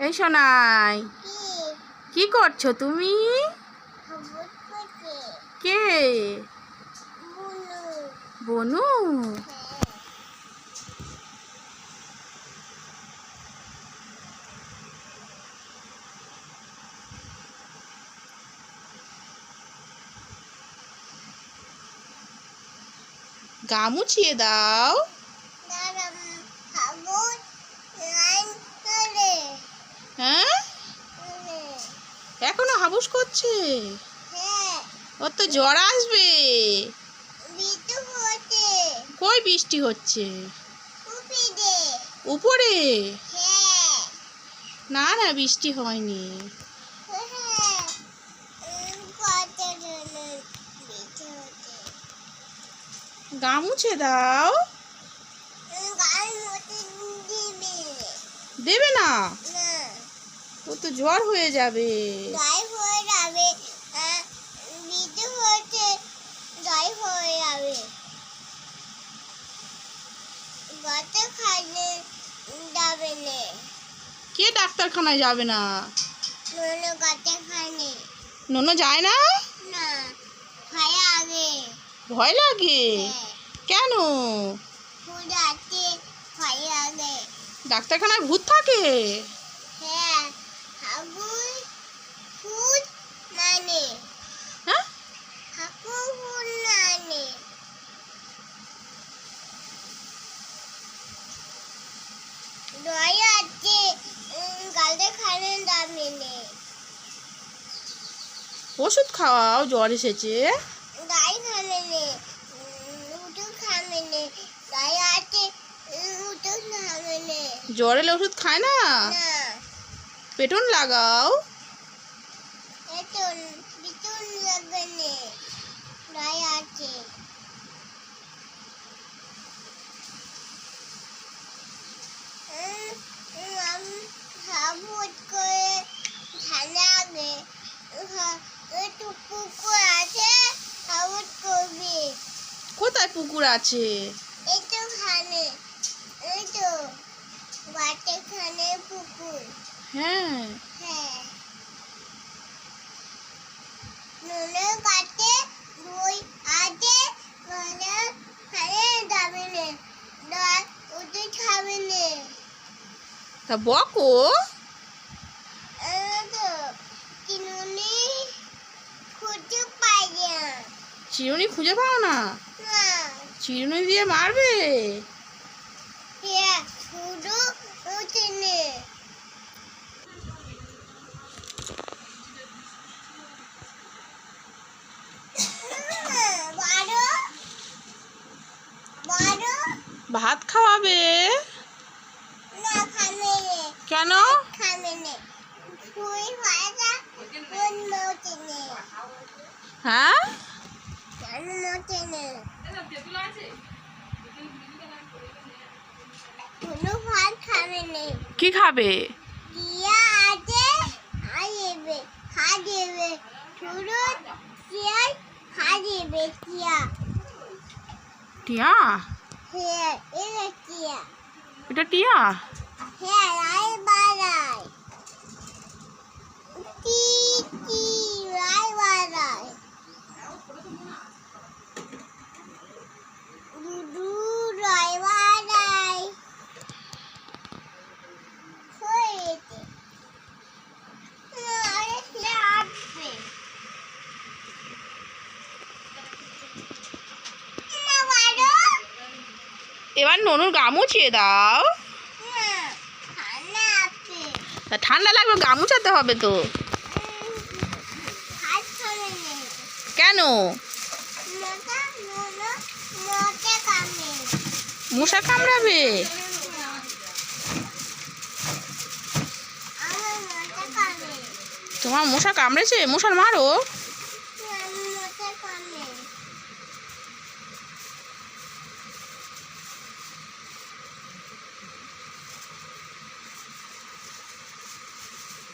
এই শোনাই কি করছ তুমি? কে? বুনু। বনু হ্যাঁ গা মুছিয়ে দাও। এখনও হাবুস করছে? হ্যাঁ। ওর তো জ্বর আসবে। কই বৃষ্টি হচ্ছে? উপরে। হ্যাঁ। না না বৃষ্টি হয়নি। হ্যাঁ উম, কত ধরনের বিটু হচ্ছে গা মুছে দাও দিবে না? তো জ্বর হয়ে যাবে। হয়ে যাবে। হচ্ছে হয়ে যাবে। না। কে ডাক্তারখানায় যাবে না? ননো যায় না? না খায় আগে ভয় লাগে? হ্যাঁ। কেন? আছে ডাক্তারখানায় ভূত থাকে হ্যাঁ হাগুর ফুল মানে হ্যাঁ হাকুর ফুল মানে দয়া আছে নেই। ওষুধ খাওয়াও জ্বর এসেছে? গাই খাবে আছে খাবে নেই। জ্বর এলে ওষুধ খায় না? পেটন লাগাও। এতন বিতুন লাগবে আছে উম, উম, আমি হাবুত করে ঠান্ডা আগে একটু পুকুর আছে হাবুত করবি কোথায় পুকুর আছে একটু খানে এই তো বাটে খানে পুকুর হ্যাঁ হ্যাঁ নুনের কাছে দুই আছে নুনের খানে যাবে না খাবে না। তা বকো এই তো না। চিরুনি খুঁজে পাও না? চিরুনি দিয়ে মারবে? বারো। ভাত খাওয়াবে? কেন? হ্যাঁ? কি খাবে? টিয়া? হ্যাঁ এটা টিয়া এটা টিয়া হ্যাঁ রাই বাড়াই টি টি রাই বাড়াই দুদু রাই বাড়াই হয়েছে আরে আসবে না বাড়ো এবার ননুর গা মুছিয়ে দাও ঠান্ডা লাগবে গা মুছাতে হবে তো। কেন? মশা কামড়াবে? তোমার মশা কামড়েছে? মশার মারো।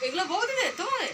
এগুলো বৌদিদের? তোমাদের?